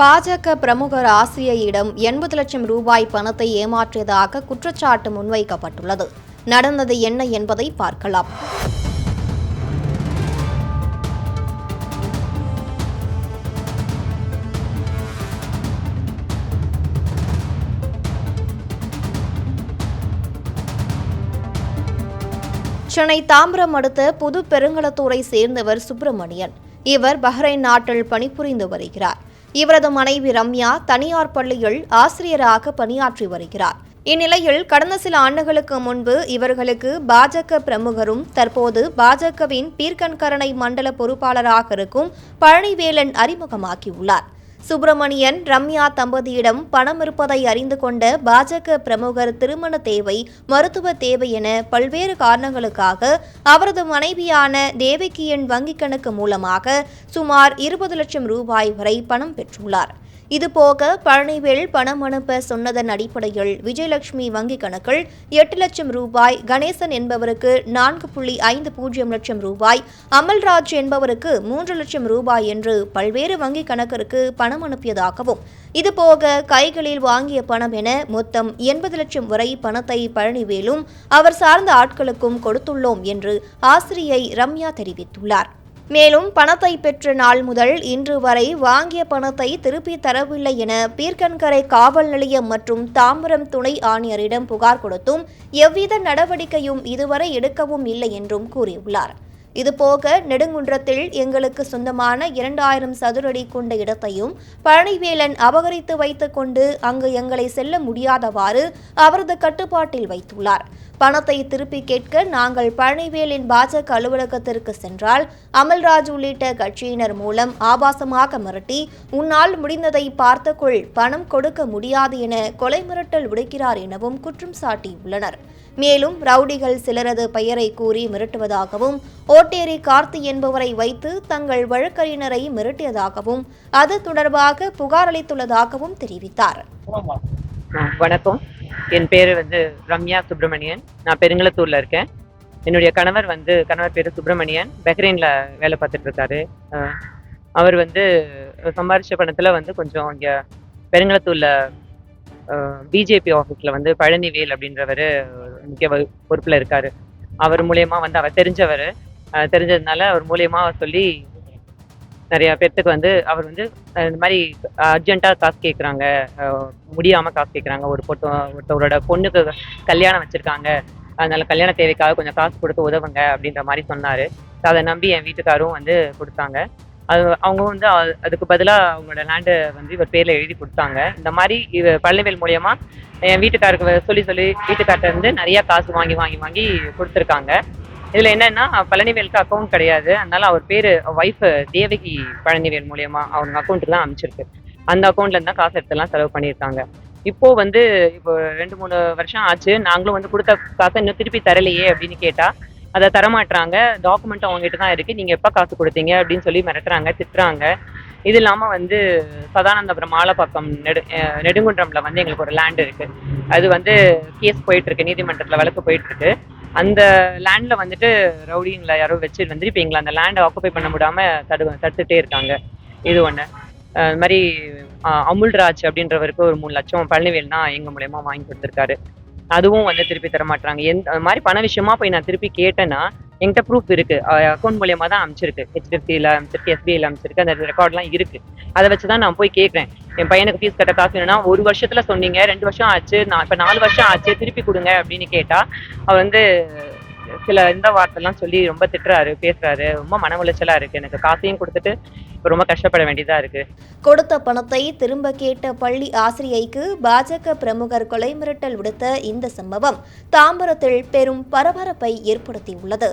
பாஜக பிரமுகர் ஆசிரியையிடம் எண்பது லட்சம் ரூபாய் பணத்தை ஏமாற்றியதாக குற்றச்சாட்டு முன்வைக்கப்பட்டுள்ளது. நடந்தது என்ன என்பதை பார்க்கலாம். சென்னை தாம்பரம் அடுத்த புது பெருங்கலத்தூரை சேர்ந்தவர் சுப்பிரமணியன். இவர் பஹ்ரைன் நாட்டில் பணிபுரிந்து வருகிறார். இவரது மனைவி ரம்யா தனியார் பள்ளியில் ஆசிரியராக பணியாற்றி வருகிறார். இந்நிலையில் கடந்த சில ஆண்டுகளுக்கு முன்பு இவர்களுக்கு பாஜக பிரமுகரும் தற்போது பாஜகவின் பீர்க்கன்கரணை மண்டல பொறுப்பாளராக இருக்கும் பழனிவேலன் அறிமுகமாக்கியுள்ளார் சுப்பிரமணியன் ரம்யா தம்பதியிடம் பணம் இருப்பதை அறிந்து கொண்ட பாஜக பிரமுகர் திருமண தேவை மருத்துவ தேவை என பல்வேறு காரணங்களுக்காக அவரது மனைவியான தேவகியின் வங்கிக் கணக்கு மூலமாக சுமார் இருபது லட்சம் ரூபாய் வரை பணம் பெற்றுள்ளார். இதுபோக பழனிவேல் பணம் அனுப்ப சொன்னதன் அடிப்படையில் விஜயலட்சுமி வங்கிக் கணக்கில் எட்டு லட்சம் ரூபாய் கணேசன் என்பவருக்கு நான்கு புள்ளி ஐந்து பூஜ்ஜியம் லட்சம் ரூபாய் அமல்ராஜ் என்பவருக்கு மூன்று லட்சம் ரூபாய் என்று பல்வேறு வங்கிக் கணக்கிற்கு பணம் அனுப்பியதாகவும் இதுபோக கைகளில் வாங்கிய பணம் என மொத்தம் எண்பது லட்சம் வரை பணத்தை பழனிவேலும் அவர் சார்ந்த ஆட்களுக்கும் கொடுத்துள்ளோம் என்று ஆசிரியை ரம்யா தெரிவித்துள்ளார். மேலும் பணத்தை பெற்ற நாள் முதல் இன்று வரை வாங்கிய பணத்தை திருப்பி தரவில்லை என பீர்க்கன்கரை காவல் நிலையம் மற்றும் தாம்பரம் துணை ஆணையரிடம் புகார் கொடுத்தும் எவ்வித நடவடிக்கையும் இதுவரை எடுக்கவும் இல்லை என்றும் கூறியுள்ளார். இதுபோக நெடுங்குன்றத்தில் எங்களுக்கு சொந்தமான இரண்டாயிரம் சதுரடி கொண்ட இடத்தையும் பழனிவேலன் அபகரித்து வைத்துக்கொண்டு அங்கு எங்களை செல்ல முடியாதவாறு அவரது கட்டுப்பாட்டில் வைத்துள்ளார். பணத்தை திருப்பி கேட்க நாங்கள் பழனிவேலின் பாஜக அலுவலகத்திற்கு சென்றால் அமல்ராஜ் உள்ளிட்ட கட்சியினர் மூலம் ஆபாசமாக மிரட்டி உன்னால் முடிந்ததை பார்த்தக்குள் பணம் கொடுக்க முடியாது என கொலை மிரட்டல் விடுக்கிறார் எனவும் குற்றம் சாட்டியுள்ளனர். மேலும் ரவுடிகள் சிலரது பெயரை கூறி மிரட்டுவதாகவும் ஓட்டேரி கார்த்தி என்பவரை வைத்து தங்கள் வழக்கறிஞரை மிரட்டியதாகவும் அது தொடர்பாக புகார் அளித்துள்ளதாகவும் தெரிவித்தார். வணக்கம். என் பேர் வந்து ரம்யா சுப்பிரமணியன். நான் பெருங்களத்தூர்ல இருக்கேன். என்னுடைய கணவர் வந்து கணவர் பேர் சுப்பிரமணியன். பஹ்ரைன்ல வேலை பார்த்துட்டு இருக்காரு. அவர் வந்து சம்பாரிச்ச பணத்துல வந்து கொஞ்சம் இங்க பெருங்களத்தூர்ல பிஜேபி ஆஃபீஸில் வந்து பழனிவேல் அப்படின்றவர் முக்கிய பொறுப்பில் பொறுப்புல இருக்காரு. அவர் மூலியமா வந்து அவர் தெரிஞ்சவர். தெரிஞ்சதுனால அவர் மூலியமா சொல்லி நிறைய பேர்த்துக்கு வந்து அவர் வந்து இந்த மாதிரி அர்ஜென்ட்டாக காசு கேட்குறாங்க முடியாமல் காசு கேட்குறாங்க ஒரு பொட்டு ஒருத்தவரோட பொண்ணுக்கு கல்யாணம் வச்சுருக்காங்க. அதனால கல்யாண தேவைக்காக கொஞ்சம் காசு கொடுத்து உதவுங்க அப்படின்ற மாதிரி சொன்னார். அதை நம்பி என் வீட்டுக்காரும் வந்து கொடுத்தாங்க. அது அவங்க வந்து அதுக்கு பதிலாக அவங்களோட லேண்டு வந்து இவர் பேரில் எழுதி கொடுத்தாங்க. இந்த மாதிரி இவ பழனிவேல் மூலியமா என் வீட்டுக்காருக்கு சொல்லி சொல்லி வீட்டுக்கார்ட்ட இருந்து காசு வாங்கி வாங்கி வாங்கி கொடுத்துருக்காங்க. இதில் என்னன்னா பழனிவேலுக்கு அக்கௌண்ட் கிடையாது. அதனால அவர் பேர் ஒய்ஃப் தேவகி பழனிவேல் மூலியமா அவங்க அக்கௌண்ட்டுக்கு தான் அமைச்சிருக்கு. அந்த அக்கௌண்ட்ல இருந்தா தான் காசு எடுத்துலாம் செலவு பண்ணியிருக்காங்க. இப்போ வந்து இப்போ ரெண்டு மூணு வருஷம் ஆச்சு. நாங்களும் வந்து கொடுத்த காசை இன்னும் திருப்பி தரலையே அப்படின்னு கேட்டா அதை தரமாட்டுறாங்க டாக்குமெண்ட் அவங்ககிட்ட தான் இருக்கு. நீங்க எப்ப காசு கொடுத்தீங்க அப்படின்னு சொல்லி மிரட்டுறாங்க திட்டுறாங்க. இது இல்லாம வந்து சதானந்தபுரம் மாலப்பாக்கம் நெடு நெடுங்குன்றம்ல வந்து எங்களுக்கு ஒரு லேண்ட் இருக்கு. அது வந்து கேஸ் போயிட்டு இருக்கு. நீதிமன்றத்துல வழக்கு போயிட்டு இருக்கு. அந்த லேண்ட்ல வந்துட்டு ரவுடிங்களை யாரோ வச்சு வந்துட்டு இப்போ எங்களை அந்த லேண்டை ஆக்குபை பண்ண முடியாம தடு தடுத்துட்டே இருக்காங்க. இது ஒண்ணு. அது மாதிரி அஹ் அமுல்ராஜ் அப்படின்றவருக்கு ஒரு மூணு லட்சம் பழனிவேல்னா எங்க மூலியமா வாங்கி கொடுத்துருக்காரு. அதுவும் வந்து திருப்பி தர மாட்டாங்க எந்த மாதிரி பண விஷயமா போய் நான் திருப்பி கேட்டேன்னா என்கிட்ட ப்ரூஃப் இருக்கு. அக்கௌண்ட் மூலியமா தான் அமைச்சிருக்கு. ஹெச்டிஎஃப்சியில் அமைச்சிருக்கு எஸ்பிஐல அமைச்சிருக்கு. அந்த ரெக்கார்ட்லாம் இருக்கு. அதை வச்சு தான் நான் போய் கேட்குறேன் என் பையனுக்கு ஃபீஸ் கட்ட காசு வேணும்னா ஒரு வருஷத்துல சொன்னீங்க ரெண்டு வருஷம் ஆச்சு நான் இப்போ நாலு வருஷம் ஆச்சு திருப்பி கொடுங்க அப்படின்னு கேட்டா அவர் வந்து சில இந்த வார்த்தைலாம் சொல்லி ரொம்ப திட்டுறாரு பேசுறாரு ரொம்ப மன உளைச்சலா இருக்கு. எனக்கு காசையும் கொடுத்துட்டு ரொம்ப கஷ்டப்பட வேண்டியதா இருக்கு. கொடுத்த பணத்தை திரும்ப கேட்ட பள்ளி ஆசிரியைக்கு பாஜக பிரமுகர் கொலை மிரட்டல் விடுத்த இந்த சம்பவம் தாம்பரத்தில் பெரும் பரபரப்பை ஏற்படுத்தியுள்ளது.